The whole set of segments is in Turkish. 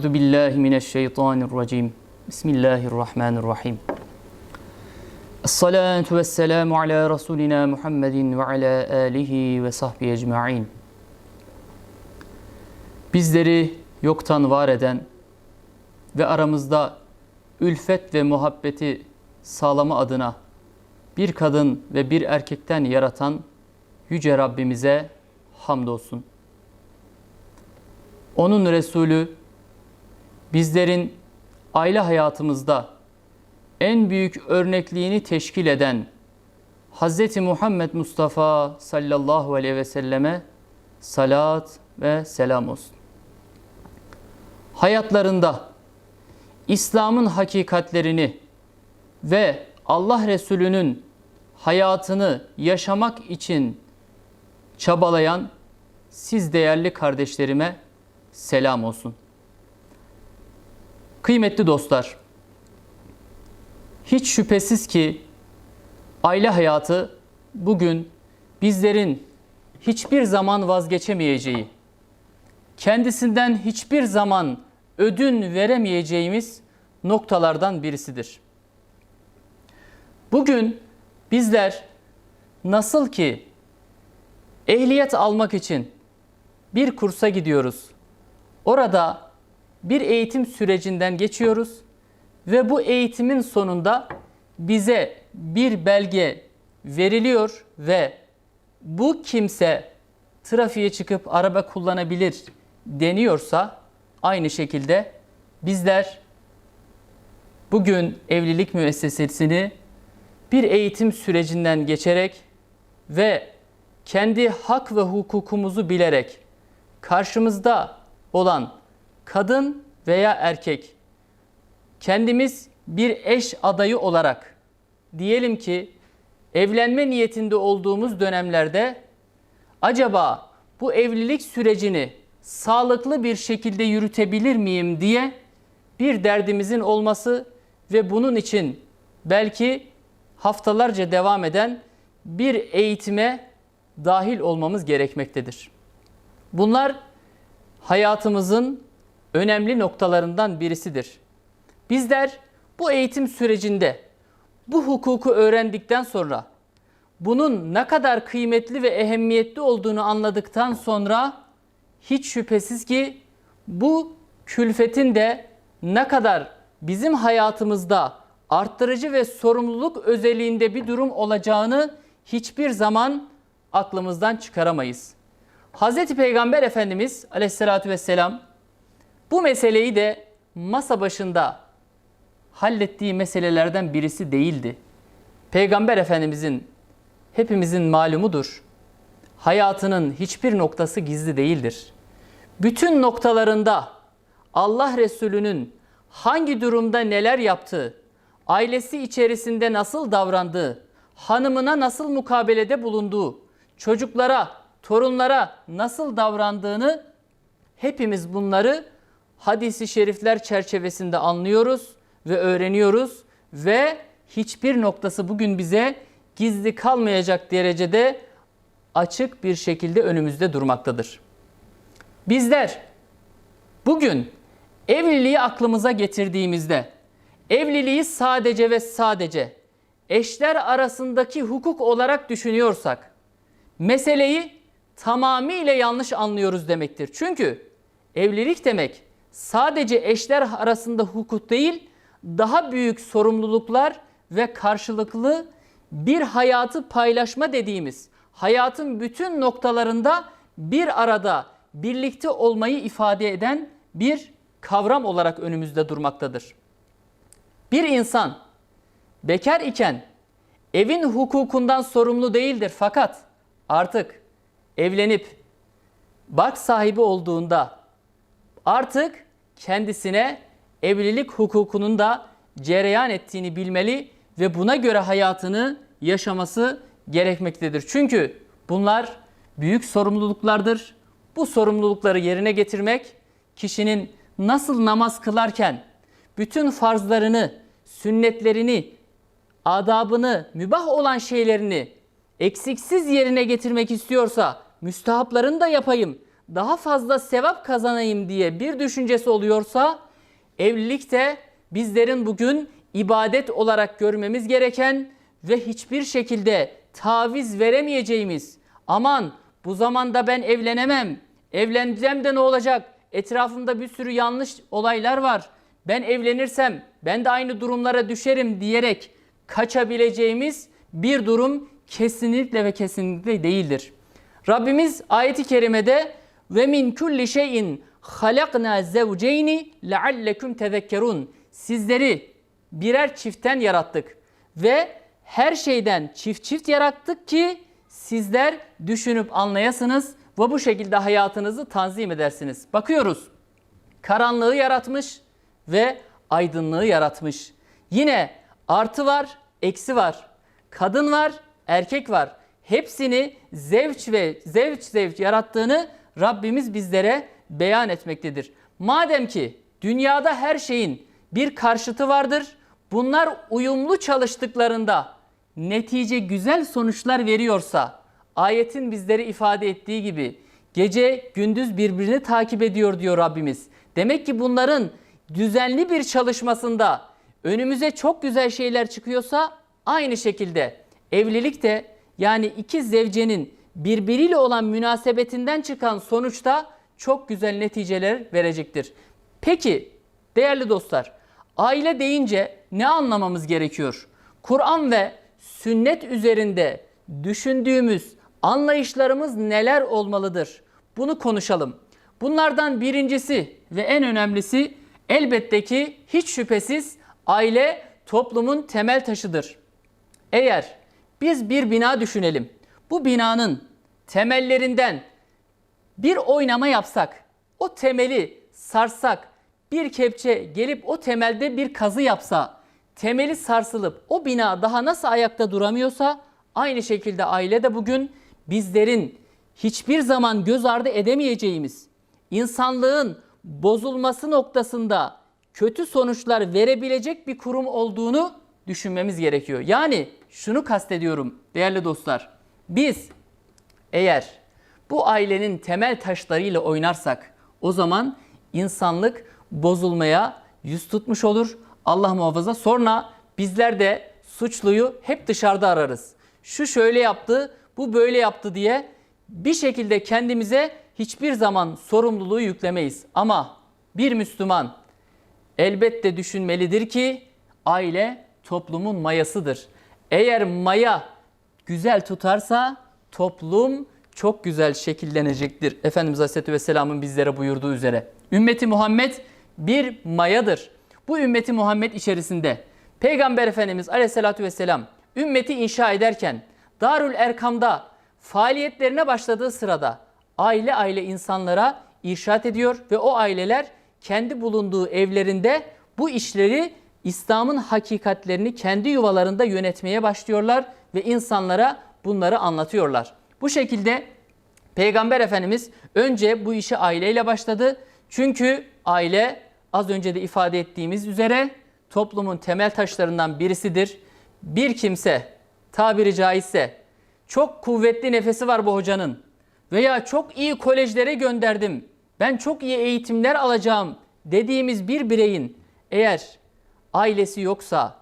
Euzu billahi mineşşeytanirracim. Bismillahirrahmanirrahim. Esselatu vesselamu ala Resulina Muhammedin ve ala alihi ve sahbihi ecma'in. Bizleri yoktan var eden ve aramızda ülfet ve muhabbeti sağlama adına bir kadın ve bir erkekten yaratan Yüce Rabbimize hamdolsun. Onun Resulü bizlerin aile hayatımızda en büyük örnekliğini teşkil eden Hz. Muhammed Mustafa sallallahu aleyhi ve selleme salat ve selam olsun. Hayatlarında İslam'ın hakikatlerini ve Allah Resulü'nün hayatını yaşamak için çabalayan siz değerli kardeşlerime selam olsun. Kıymetli dostlar, hiç şüphesiz ki aile hayatı bugün bizlerin hiçbir zaman vazgeçemeyeceği, kendisinden hiçbir zaman ödün veremeyeceğimiz noktalardan birisidir. Bugün bizler nasıl ki ehliyet almak için bir kursa gidiyoruz. Orada bir eğitim sürecinden geçiyoruz ve bu eğitimin sonunda bize bir belge veriliyor ve bu kimse trafiğe çıkıp araba kullanabilir deniyorsa aynı şekilde bizler bugün evlilik müessesesini bir eğitim sürecinden geçerek ve kendi hak ve hukukumuzu bilerek karşımızda olan kadın veya erkek kendimiz bir eş adayı olarak diyelim ki evlenme niyetinde olduğumuz dönemlerde acaba bu evlilik sürecini sağlıklı bir şekilde yürütebilir miyim diye bir derdimizin olması ve bunun için belki haftalarca devam eden bir eğitime dahil olmamız gerekmektedir. Bunlar hayatımızın önemli noktalarından birisidir. Bizler bu eğitim sürecinde bu hukuku öğrendikten sonra bunun ne kadar kıymetli ve ehemmiyetli olduğunu anladıktan sonra hiç şüphesiz ki bu külfetin de ne kadar bizim hayatımızda arttırıcı ve sorumluluk özelliğinde bir durum olacağını hiçbir zaman aklımızdan çıkaramayız. Hz. Peygamber Efendimiz aleyhissalatü vesselam bu meseleyi de masa başında hallettiği meselelerden birisi değildi. Peygamber Efendimizin hepimizin malumudur. Hayatının hiçbir noktası gizli değildir. Bütün noktalarında Allah Resulü'nün hangi durumda neler yaptığı, ailesi içerisinde nasıl davrandığı, hanımına nasıl mukabelede bulunduğu, çocuklara, torunlara nasıl davrandığını hepimiz bunları hadisi şerifler çerçevesinde anlıyoruz ve öğreniyoruz ve hiçbir noktası bugün bize gizli kalmayacak derecede açık bir şekilde önümüzde durmaktadır. Bizler bugün evliliği aklımıza getirdiğimizde evliliği sadece ve sadece eşler arasındaki hukuk olarak düşünüyorsak meseleyi tamamıyla yanlış anlıyoruz demektir. Çünkü evlilik demek sadece eşler arasında hukuk değil, daha büyük sorumluluklar ve karşılıklı bir hayatı paylaşma dediğimiz hayatın bütün noktalarında bir arada birlikte olmayı ifade eden bir kavram olarak önümüzde durmaktadır. Bir insan bekar iken evin hukukundan sorumlu değildir fakat artık evlenip bark sahibi olduğunda artık kendisine evlilik hukukunun da cereyan ettiğini bilmeli ve buna göre hayatını yaşaması gerekmektedir. Çünkü bunlar büyük sorumluluklardır. Bu sorumlulukları yerine getirmek kişinin nasıl namaz kılarken bütün farzlarını, sünnetlerini, adabını, mübah olan şeylerini eksiksiz yerine getirmek istiyorsa müstahaplarını da yapayım, daha fazla sevap kazanayım diye bir düşüncesi oluyorsa evlilik de bizlerin bugün ibadet olarak görmemiz gereken ve hiçbir şekilde taviz veremeyeceğimiz aman bu zamanda ben evlenemem, evleneceğim de ne olacak, etrafımda bir sürü yanlış olaylar var, ben evlenirsem ben de aynı durumlara düşerim diyerek kaçabileceğimiz bir durum kesinlikle ve kesinlikle değildir. Rabbimiz ayeti kerimede ve min kulli şeyin halakna zevceyni leallekum tezekkerun. Sizleri birer çiftten yarattık ve her şeyden çift çift yarattık ki sizler düşünüp anlayasınız ve bu şekilde hayatınızı tanzim edersiniz. Bakıyoruz. Karanlığı yaratmış ve aydınlığı yaratmış. Yine artı var, eksi var. Kadın var, erkek var. Hepsini zevç ve zevç zevç yarattığını Rabbimiz bizlere beyan etmektedir. Madem ki dünyada her şeyin bir karşıtı vardır. Bunlar uyumlu çalıştıklarında netice güzel sonuçlar veriyorsa ayetin bizlere ifade ettiği gibi gece gündüz birbirini takip ediyor diyor Rabbimiz. Demek ki bunların düzenli bir çalışmasında önümüze çok güzel şeyler çıkıyorsa aynı şekilde evlilik de yani iki zevcenin birbiriyle olan münasebetinden çıkan sonuçta çok güzel neticeler verecektir. Peki değerli dostlar aile deyince ne anlamamız gerekiyor? Kur'an ve sünnet üzerinde düşündüğümüz anlayışlarımız neler olmalıdır? Bunu konuşalım. Bunlardan birincisi ve en önemlisi elbette ki hiç şüphesiz aile toplumun temel taşıdır. Eğer biz bir bina düşünelim. Bu binanın temellerinden bir oynama yapsak, o temeli sarsak, bir kepçe gelip o temelde bir kazı yapsa, temeli sarsılıp o bina daha nasıl ayakta duramıyorsa aynı şekilde aile de bugün bizlerin hiçbir zaman göz ardı edemeyeceğimiz, insanlığın bozulması noktasında kötü sonuçlar verebilecek bir kurum olduğunu düşünmemiz gerekiyor. Yani şunu kastediyorum değerli dostlar. Biz eğer bu ailenin temel taşlarıyla oynarsak o zaman insanlık bozulmaya yüz tutmuş olur. Allah muhafaza sonra bizler de suçluyu hep dışarıda ararız. Şu şöyle yaptı, bu böyle yaptı diye bir şekilde kendimize hiçbir zaman sorumluluğu yüklemeyiz. Ama bir Müslüman elbette düşünmelidir ki aile toplumun mayasıdır. Eğer maya güzel tutarsa toplum çok güzel şekillenecektir. Efendimiz Aleyhisselatü Vesselam'ın bizlere buyurduğu üzere. Ümmeti Muhammed bir mayadır. Bu ümmeti Muhammed içerisinde Peygamber Efendimiz Aleyhisselatü Vesselam ümmeti inşa ederken Darül Erkam'da faaliyetlerine başladığı sırada aile aile insanlara irşat ediyor ve o aileler kendi bulunduğu evlerinde bu işleri İslam'ın hakikatlerini kendi yuvalarında yönetmeye başlıyorlar ve insanlara bunları anlatıyorlar. Bu şekilde Peygamber Efendimiz önce bu işi aileyle başladı. Çünkü aile az önce de ifade ettiğimiz üzere toplumun temel taşlarından birisidir. Bir kimse tabiri caizse çok kuvvetli nefesi var bu hocanın veya çok iyi kolejlere gönderdim. Ben çok iyi eğitimler alacağım dediğimiz bir bireyin eğer ailesi yoksa,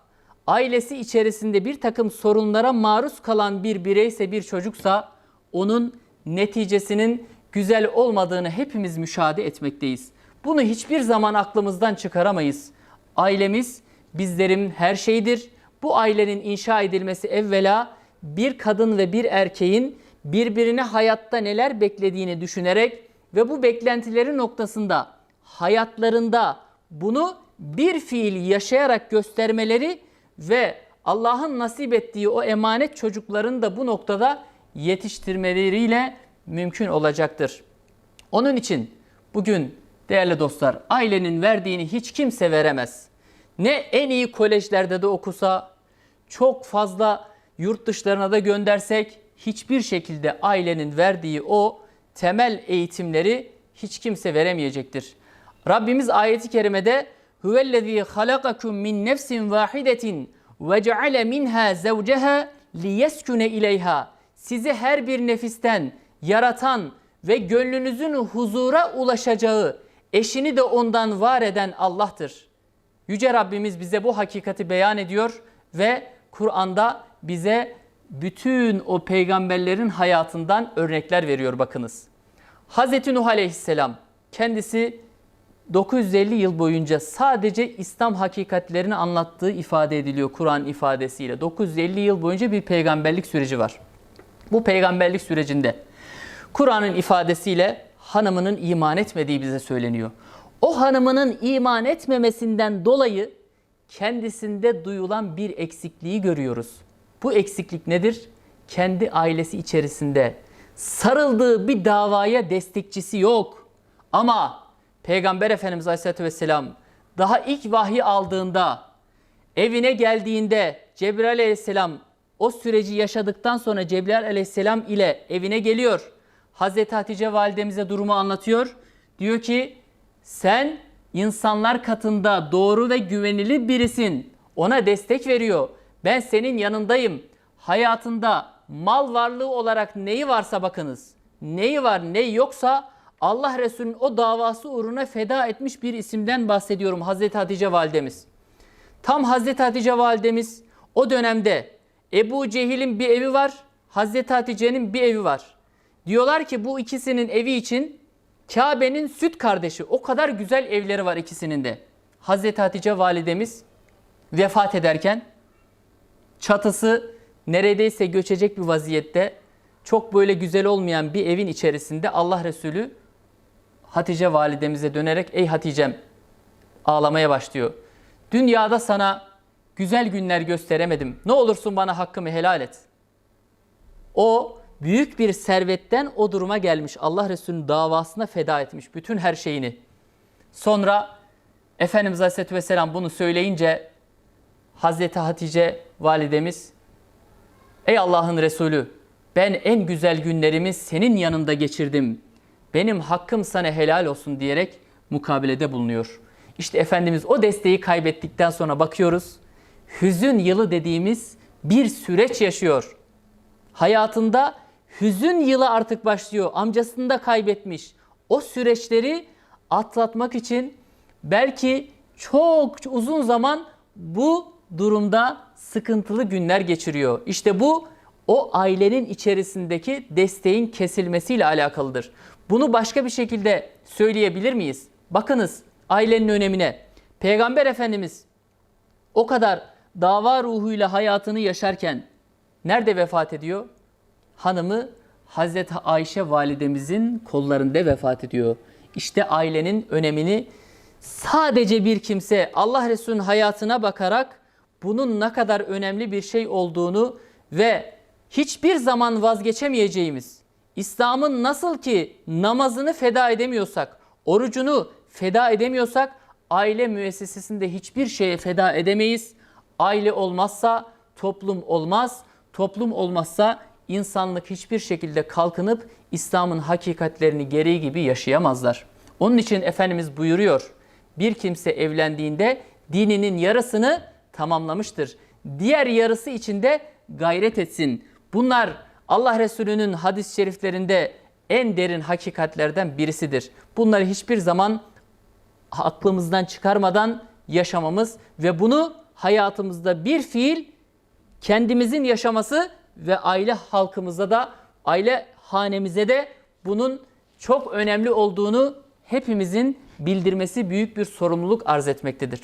ailesi içerisinde bir takım sorunlara maruz kalan bir bireyse, bir çocuksa onun neticesinin güzel olmadığını hepimiz müşahede etmekteyiz. Bunu hiçbir zaman aklımızdan çıkaramayız. Ailemiz bizlerin her şeyidir. Bu ailenin inşa edilmesi evvela bir kadın ve bir erkeğin birbirine hayatta neler beklediğini düşünerek ve bu beklentileri noktasında hayatlarında bunu bir fiil yaşayarak göstermeleri ve Allah'ın nasip ettiği o emanet çocukların da bu noktada yetiştirmeleriyle mümkün olacaktır. Onun için bugün değerli dostlar ailenin verdiğini hiç kimse veremez. Ne en iyi kolejlerde de okusa, çok fazla yurt dışlarına da göndersek hiçbir şekilde ailenin verdiği o temel eğitimleri hiç kimse veremeyecektir. Rabbimiz ayeti kerimede huvellezî halakakum min nefsin vahidetin ve ceale minha zevceha liyeskune ileyha. Sizi her bir nefisten yaratan ve gönlünüzün huzura ulaşacağı eşini de ondan var eden Allah'tır. Yüce Rabbimiz bize bu hakikati beyan ediyor ve Kur'an'da bize bütün o peygamberlerin hayatından örnekler veriyor bakınız. Hazreti Nuh Aleyhisselam kendisi 950 yıl boyunca sadece İslam hakikatlerini anlattığı ifade ediliyor Kur'an ifadesiyle. 950 yıl boyunca bir peygamberlik süreci var. Bu peygamberlik sürecinde Kur'an'ın ifadesiyle hanımının iman etmediği bize söyleniyor. O hanımının iman etmemesinden dolayı kendisinde duyulan bir eksikliği görüyoruz. Bu eksiklik nedir? Kendi ailesi içerisinde sarıldığı bir davaya destekçisi yok. Ama Peygamber Efendimiz Aleyhisselatü Vesselam daha ilk vahyi aldığında, evine geldiğinde Cebrail Aleyhisselam o süreci yaşadıktan sonra Cebrail Aleyhisselam ile evine geliyor. Hazreti Hatice validemize durumu anlatıyor. Diyor ki sen insanlar katında doğru ve güvenilir birisin. Ona destek veriyor. Ben senin yanındayım. Hayatında mal varlığı olarak neyi varsa bakınız. Neyi var ne yoksa Allah Resulü'nün o davası uğruna feda etmiş bir isimden bahsediyorum Hazreti Hatice validemiz. Tam Hazreti Hatice validemiz o dönemde Ebu Cehil'in bir evi var, Hazreti Hatice'nin bir evi var. Diyorlar ki bu ikisinin evi için Kabe'nin süt kardeşi. O kadar güzel evleri var ikisinin de. Hazreti Hatice validemiz vefat ederken çatısı neredeyse göçecek bir vaziyette çok böyle güzel olmayan bir evin içerisinde Allah Resulü Hatice validemize dönerek ey Hatice'm ağlamaya başlıyor. Dünyada sana güzel günler gösteremedim. Ne olursun bana hakkımı helal et. O büyük bir servetten o duruma gelmiş. Allah Resulü'nün davasına feda etmiş bütün her şeyini. Sonra Efendimiz Aleyhisselatü Vesselam bunu söyleyince Hazreti Hatice validemiz Ey Allah'ın Resulü ben en güzel günlerimi senin yanında geçirdim. Benim hakkım sana helal olsun diyerek mukabelede bulunuyor. İşte Efendimiz o desteği kaybettikten sonra bakıyoruz. Hüzün yılı dediğimiz bir süreç yaşıyor. Hayatında hüzün yılı artık başlıyor. Amcasını da kaybetmiş. O süreçleri atlatmak için belki çok uzun zaman bu durumda sıkıntılı günler geçiriyor. İşte bu o ailenin içerisindeki desteğin kesilmesiyle alakalıdır. Bunu başka bir şekilde söyleyebilir miyiz? Bakınız ailenin önemine. Peygamber Efendimiz o kadar dava ruhuyla hayatını yaşarken nerede vefat ediyor? Hanımı Hazreti Ayşe validemizin kollarında vefat ediyor. İşte ailenin önemini sadece bir kimse Allah Resulü'nün hayatına bakarak bunun ne kadar önemli bir şey olduğunu ve hiçbir zaman vazgeçemeyeceğimiz, İslam'ın nasıl ki namazını feda edemiyorsak, orucunu feda edemiyorsak, aile müessesesinde hiçbir şeye feda edemeyiz. Aile olmazsa toplum olmaz, toplum olmazsa insanlık hiçbir şekilde kalkınıp İslam'ın hakikatlerini gereği gibi yaşayamazlar. Onun için Efendimiz buyuruyor, bir kimse evlendiğinde dininin yarısını tamamlamıştır. Diğer yarısı içinde gayret etsin. Bunlar Allah Resulü'nün hadis-i şeriflerinde en derin hakikatlerden birisidir. Bunları hiçbir zaman aklımızdan çıkarmadan yaşamamız ve bunu hayatımızda bir fiil kendimizin yaşaması ve aile halkımıza da aile hanemize de bunun çok önemli olduğunu hepimizin bildirmesi büyük bir sorumluluk arz etmektedir.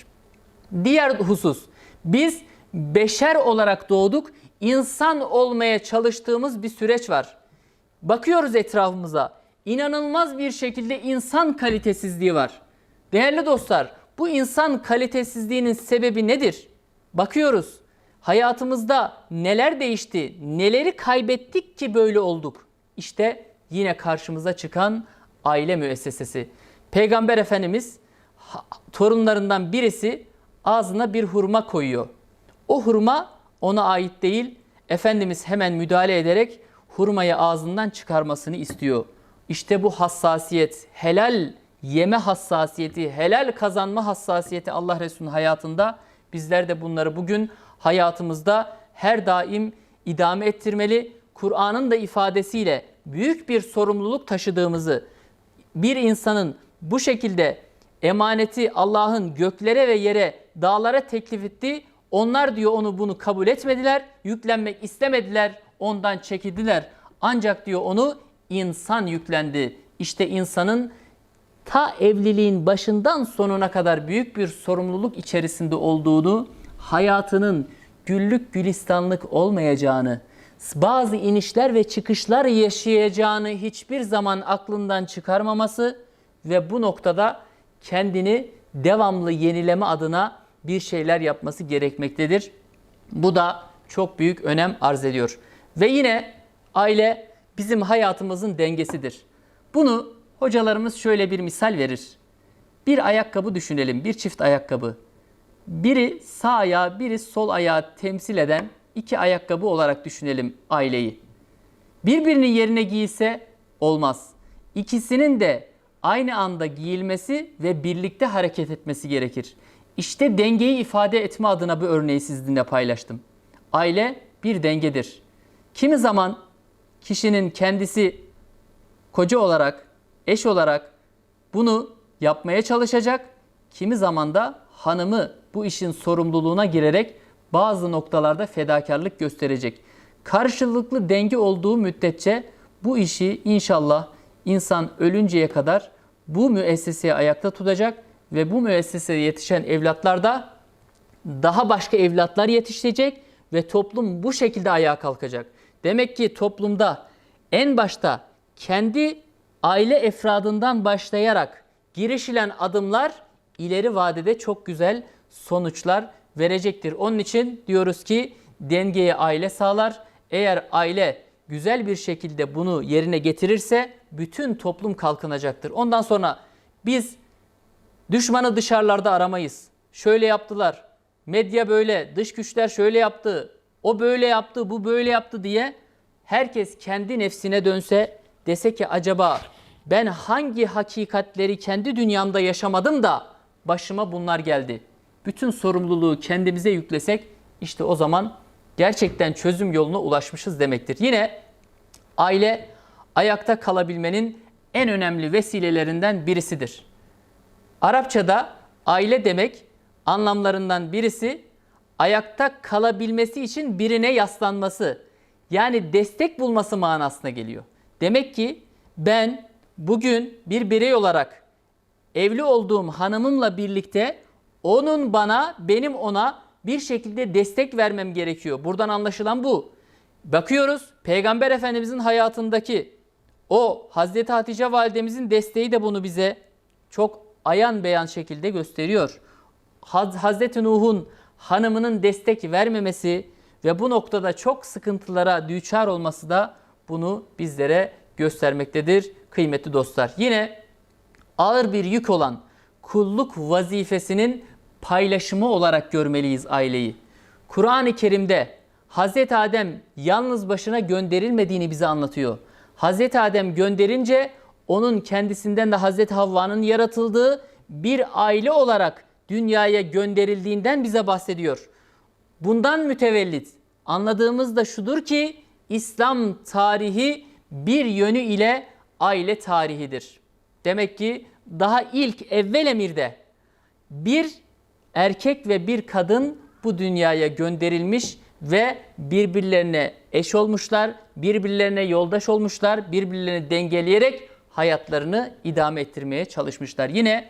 Diğer husus biz beşer olarak doğduk. İnsan olmaya çalıştığımız bir süreç var. Bakıyoruz etrafımıza. inanılmaz bir şekilde insan kalitesizliği var. Değerli dostlar, bu insan kalitesizliğinin sebebi nedir? Bakıyoruz. Hayatımızda neler değişti? Neleri kaybettik ki böyle olduk? İşte yine karşımıza çıkan aile müessesesi. Peygamber Efendimiz torunlarından birisi ağzına bir hurma koyuyor. O hurma ona ait değil. Efendimiz hemen müdahale ederek hurmayı ağzından çıkarmasını istiyor. İşte bu hassasiyet, helal yeme hassasiyeti, helal kazanma hassasiyeti Allah Resulü'nün hayatında bizler de bunları bugün hayatımızda her daim idame ettirmeli. Kur'an'ın da ifadesiyle büyük bir sorumluluk taşıdığımızı, bir insanın bu şekilde emaneti Allah'ın göklere ve yere, dağlara teklif ettiği, onlar diyor onu bunu kabul etmediler, yüklenmek istemediler, ondan çekildiler. Ancak diyor onu insan yüklendi. İşte insanın ta evliliğin başından sonuna kadar büyük bir sorumluluk içerisinde olduğunu, hayatının güllük gülistanlık olmayacağını, bazı inişler ve çıkışlar yaşayacağını hiçbir zaman aklından çıkarmaması ve bu noktada kendini devamlı yenileme adına bir şeyler yapması gerekmektedir. Bu da çok büyük önem arz ediyor. Ve yine aile bizim hayatımızın dengesidir. Bunu hocalarımız şöyle bir misal verir. Bir ayakkabı düşünelim, bir çift ayakkabı. Biri sağ ayağı, biri sol ayağı temsil eden iki ayakkabı olarak düşünelim aileyi. Birbirinin yerine giyse olmaz. İkisinin de aynı anda giyilmesi ve birlikte hareket etmesi gerekir. İşte dengeyi ifade etme adına bu örneği sizinle paylaştım. Aile bir dengedir. Kimi zaman kişinin kendisi koca olarak, eş olarak bunu yapmaya çalışacak. Kimi zaman da hanımı bu işin sorumluluğuna girerek bazı noktalarda fedakarlık gösterecek. Karşılıklı denge olduğu müddetçe bu işi inşallah insan ölünceye kadar bu müesseseye ayakta tutacak ve bu müesseseye yetişen evlatlar da daha başka evlatlar yetişecek ve toplum bu şekilde ayağa kalkacak. Demek ki toplumda en başta kendi aile efradından başlayarak girişilen adımlar ileri vadede çok güzel sonuçlar verecektir. Onun için diyoruz ki dengeye aile sağlar. Eğer aile güzel bir şekilde bunu yerine getirirse bütün toplum kalkınacaktır. Ondan sonra biz düşmanı dışarılarda aramayız. Şöyle yaptılar. Medya böyle, dış güçler şöyle yaptı. O böyle yaptı, bu böyle yaptı diye herkes kendi nefsine dönse dese ki acaba ben hangi hakikatleri kendi dünyamda yaşamadım da başıma bunlar geldi. Bütün sorumluluğu kendimize yüklesek işte o zaman gerçekten çözüm yoluna ulaşmışız demektir. Yine aile ayakta kalabilmenin en önemli vesilelerinden birisidir. Arapçada aile demek anlamlarından birisi ayakta kalabilmesi için birine yaslanması yani destek bulması manasına geliyor. Demek ki ben bugün bir birey olarak evli olduğum hanımımla birlikte onun bana, benim ona bir şekilde destek vermem gerekiyor. Buradan anlaşılan bu. Bakıyoruz Peygamber Efendimizin hayatındaki o Hazreti Hatice validemizin desteği de bunu bize çok ayan beyan şekilde gösteriyor. Haz Hazreti Nuh'un hanımının destek vermemesi ve bu noktada çok sıkıntılara düçar olması da bunu bizlere göstermektedir kıymetli dostlar. Yine ağır bir yük olan kulluk vazifesinin paylaşımı olarak görmeliyiz aileyi. Kur'an-ı Kerim'de Hz. Adem yalnız başına gönderilmediğini bize anlatıyor. Hz. Adem gönderince onun kendisinden de Hz. Havva'nın yaratıldığı bir aile olarak dünyaya gönderildiğinden bize bahsediyor. Bundan mütevellit anladığımız da şudur ki İslam tarihi bir yönü ile aile tarihidir. Demek ki daha ilk evvel emirde bir erkek ve bir kadın bu dünyaya gönderilmiş ve birbirlerine eş olmuşlar, birbirlerine yoldaş olmuşlar, birbirlerini dengeleyerek hayatlarını idame ettirmeye çalışmışlar. Yine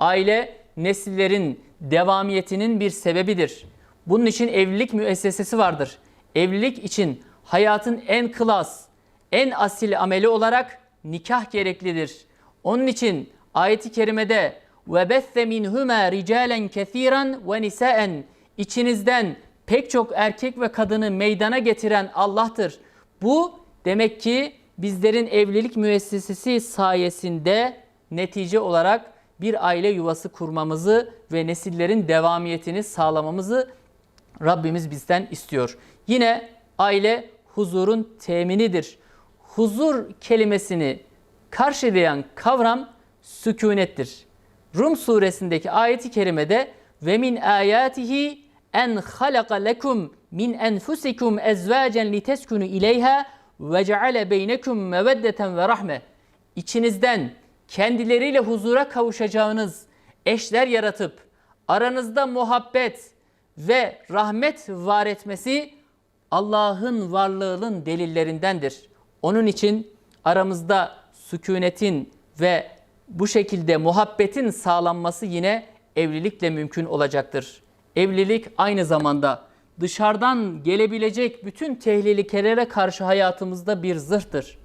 aile nesillerin devamiyetinin bir sebebidir. Bunun için evlilik müessesesi vardır. Evlilik için hayatın en klas, en asil ameli olarak nikah gereklidir. Onun için ayeti kerimede ve besse minhuma ricalen kesiran ve nisaen içinizden pek çok erkek ve kadını meydana getiren Allah'tır. Bu demek ki bizlerin evlilik müessesesi sayesinde netice olarak bir aile yuvası kurmamızı ve nesillerin devamiyetini sağlamamızı Rabbimiz bizden istiyor. Yine aile huzurun teminidir. Huzur kelimesini karşılayan kavram sükunettir. Rum suresindeki ayeti kerimede ve min ayatihi en halaka lekum min enfusikum ezvacen liteskunu ileyha ve ceale beynekum meveddeten ve rahme. İçinizden kendileriyle huzura kavuşacağınız eşler yaratıp aranızda muhabbet ve rahmet var etmesi Allah'ın varlığının delillerindendir. Onun için aramızda sükunetin ve bu şekilde muhabbetin sağlanması yine evlilikle mümkün olacaktır. Evlilik aynı zamanda dışarıdan gelebilecek bütün tehlikelere karşı hayatımızda bir zırhtır.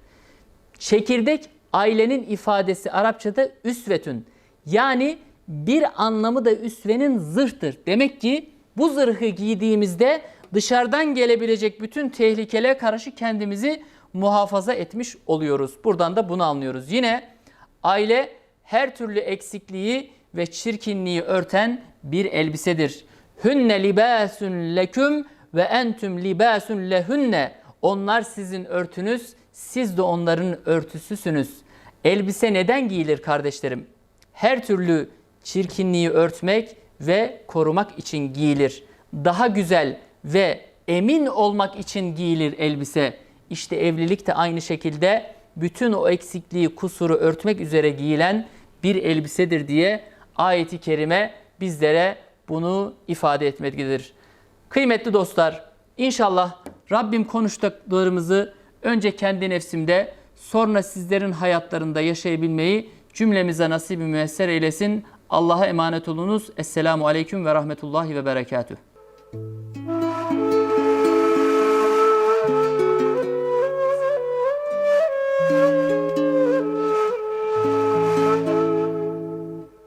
Çekirdek ailenin ifadesi Arapçada üsvetün. Yani bir anlamı da üsvenin zırhtır. Demek ki bu zırhı giydiğimizde dışarıdan gelebilecek bütün tehlikelere karşı kendimizi muhafaza etmiş oluyoruz. Buradan da bunu anlıyoruz. Yine aile her türlü eksikliği ve çirkinliği örten bir elbisedir. Hünne libasun leküm ve entüm libasun lehünne. Onlar sizin örtünüz, siz de onların örtüsüsünüz. Elbise neden giyilir kardeşlerim? Her türlü çirkinliği örtmek ve korumak için giyilir. Daha güzel ve emin olmak için giyilir elbise. İşte evlilik de aynı şekilde bütün o eksikliği, kusuru örtmek üzere giyilen bir elbisedir diye ayeti kerime bizlere bunu ifade etmektedir. Kıymetli dostlar, inşallah Rabbim konuştuklarımızı önce kendi nefsimde, sonra sizlerin hayatlarında yaşayabilmeyi cümlemize nasip müyesser eylesin. Allah'a emanet olunuz. Esselamu Aleyküm ve Rahmetullahi ve Berekatüh.